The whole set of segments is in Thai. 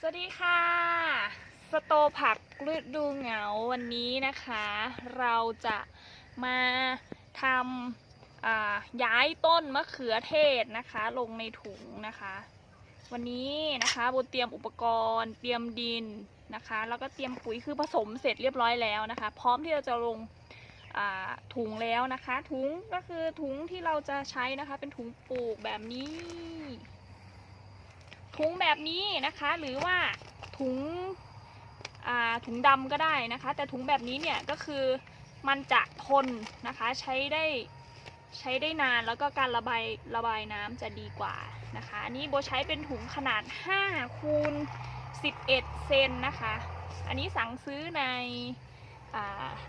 สวัสดีค่ะ สโตผักฤดูเหงาวันนี้นะคะ เราจะมาทำย้ายต้นมะเขือเทศนะคะ ลงในถุงนะคะ วันนี้นะคะโบเตรียมอุปกรณ์ เตรียมดินนะคะ แล้วก็เตรียมปุ๋ยคือผสมเสร็จเรียบร้อยแล้วนะคะ พร้อมที่เราจะลงถุงแล้วนะคะ ถุงก็คือถุงที่เราจะใช้นะคะ เป็นถุงปลูกแบบนี้ ถุงแบบนี้นะคะ หรือว่าถุงถุงดำก็ได้นะคะ แต่ถุงแบบนี้เนี่ยก็คือมันจะทนนะคะใช้ได้ใช้ได้นานแล้วก็การระบายระบายน้ำจะดีกว่านะคะอันนี้โบใช้เป็นถุงขนาด 5 คูณ 11 เซนนะคะ อันนี้สั่งซื้อในอ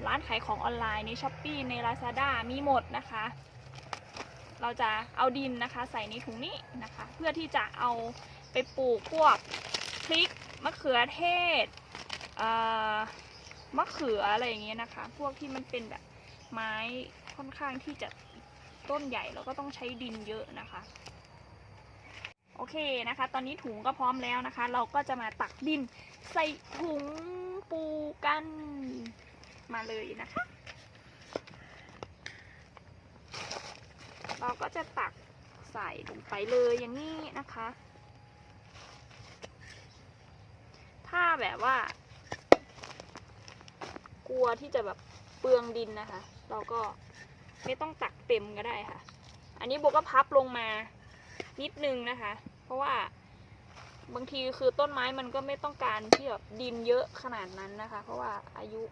ร้านขายของออนไลน์ใน s h อ p e e ใน Lazada มีหมดนะคะ เราจะเอาดินนะคะใส่ในถุงนี้นะคะ เพื่อที่จะเอา ไปปลูกพวกพริกมะเขือเทศเมะเขืออะไรอย่างเงี้ยนะคะ พวกที่มันเป็นแบบไม้ค่อนข้างที่จะต้นใหญ่แล้วก็ต้องใช้ดินเยอะนะคะ โอเคนะคะ ตอนนี้ถุงก็พร้อมแล้วนะคะ เราก็จะมาตักดินใส่ถุงปูกันมาเลยนะคะ เราก็จะตักใส่ลงไปเลยอย่างนี้นะคะ ถ้าแบบว่า กลัวที่จะแบบเปลืองดินนะคะ เราก็ไม่ต้องตักเต็มก็ได้ค่ะ อันนี้โบก็พับลงมานิดนึงนะคะ เพราะว่าบางทีคือต้นไม้มันก็ไม่ต้องการที่แบบดินเยอะขนาดนั้นนะคะ เพราะว่าอายุ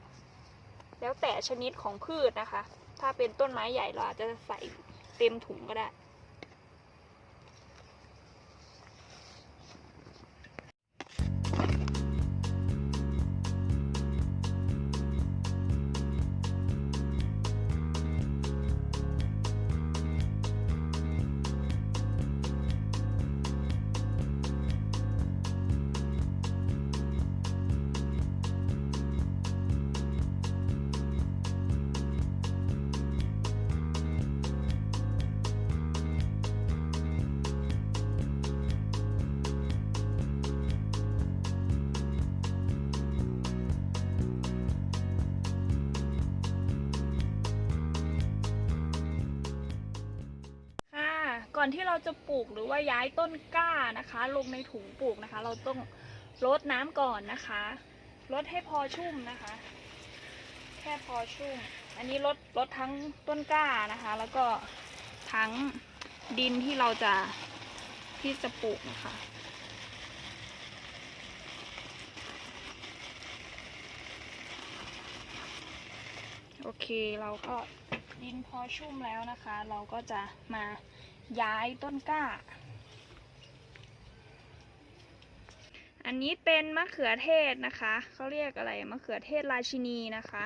แล้วแต่ชนิดของพืชนะคะ ถ้าเป็นต้นไม้ใหญ่เราอาจจะใส่เต็มถุงก็ได้ อนที่เราจะปลูกหรือว่าย้ายต้นกล้านะคะ ลงในถุงปลูกนะคะ เราต้องรดน้ำก่อนนะคะรดให้พอชุ่มนะคะ แค่พอชุ่ม อันนี้รดรดทั้งต้นกล้านะคะ แล้วก็ทั้งดินที่เราจะที่จะปลูกนะคะโอเคเราก็ดินพอชุ่มแล้วนะคะ เราก็จะมา ย้ายต้นกล้า อันนี้เป็นมะเขือเทศนะคะ เขาเรียกอะไรมะเขือเทศราชินีนะคะ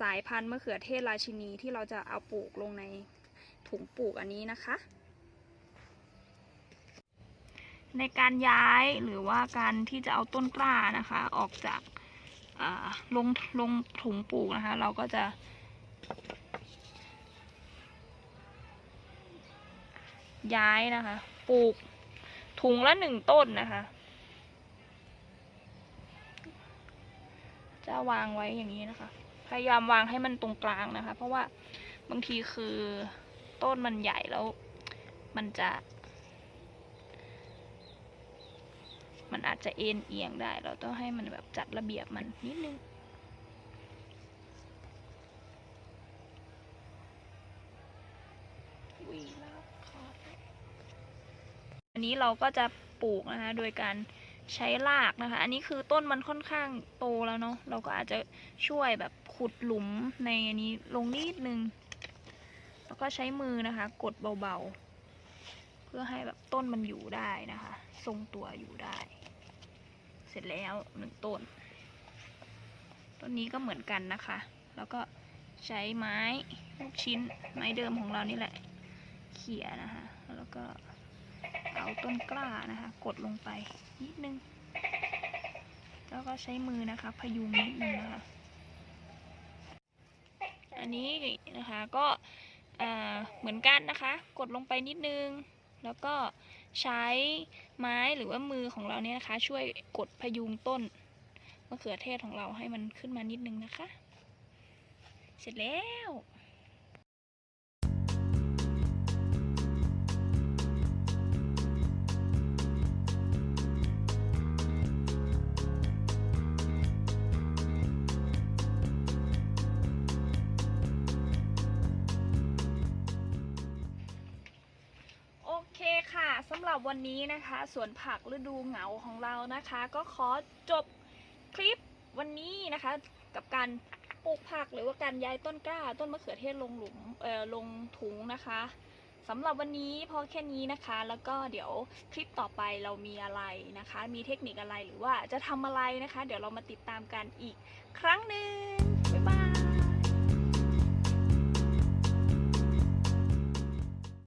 สายพันธุ์มะเขือเทศราชินีที่เราจะเอาปลูกลงในถุงปลูกอันนี้นะคะ ในการย้ายหรือว่าการที่จะเอาต้นกล้านะคะ ออกจากาลงลงถุงปลูกนะคะ เราก็จะ ย้ายนะคะ ปลูกถุงละหนึ่งต้นนะคะ จะวางไว้อย่างนี้นะคะ พยายามวางให้มันตรงกลางนะคะ เพราะว่าบางทีคือต้นมันใหญ่แล้ว มันจะ มันอาจจะเอ็นเอียงได้ เราต้องให้มันแบบจัดระเบียบมันนิดนึง วีแล้วค่ะอั นี้เราก็จะปลูกนะคะ โดยการใช้รากนะคะ อันนี้คือต้นมันค่อนข้างโตแล้วเนาะ เราก็อาจจะช่วยแบบขุดหลุมในอันนี้ลงนิดนึง แล้วก็ใช้มือนะคะ กดเบาๆ เพื่อให้แบบต้นมันอยู่ได้นะคะ ทรงตัวอยู่ได้ เสร็จแล้วหนึ่งต้น ต้นนี้ก็เหมือนกันนะคะ แล้วก็ใช้ไม้ลูกชิ้นไม้เดิมของเรานี่แหละ เขี่ยนะคะ แล้วก็าต้นกล้านะคะ กดลงไปนิดนึง แล้วก็ใช้มือนะคะ พยุงนิดนึงนะคะ อันนี้นะคะก็เอ่อเหมือนกันนะคะ กดลงไปนิดนึง แล้วก็ใช้ไม้หรือว่ามือของเราเนี่ยนะคะ ช่วยกดพยุงต้นมะเขือเทศของเราให้มันขึ้นมานิดนึงนะคะ เสร็จแล้ว สำหรับวันนี้นะคะสวนผักฤดูเหงาของเรานะคะ ก็ขอจบคลิปวันนี้นะคะ กับการปลูกผักหรือว่าการย้ายต้นกล้า ต้นมะเขือเทศลงหลุมเอ่อลงถุงนะคะสำหรับวันนี้พอแค่นี้นะคะ แล้วก็เดี๋ยวคลิปต่อไปเรามีอะไรนะคะ มีเทคนิคอะไรหรือว่าจะทำอะไรนะคะ เดี๋ยวเรามาติดตามกันอีกครั้งหนึ่งบ๊ายบาย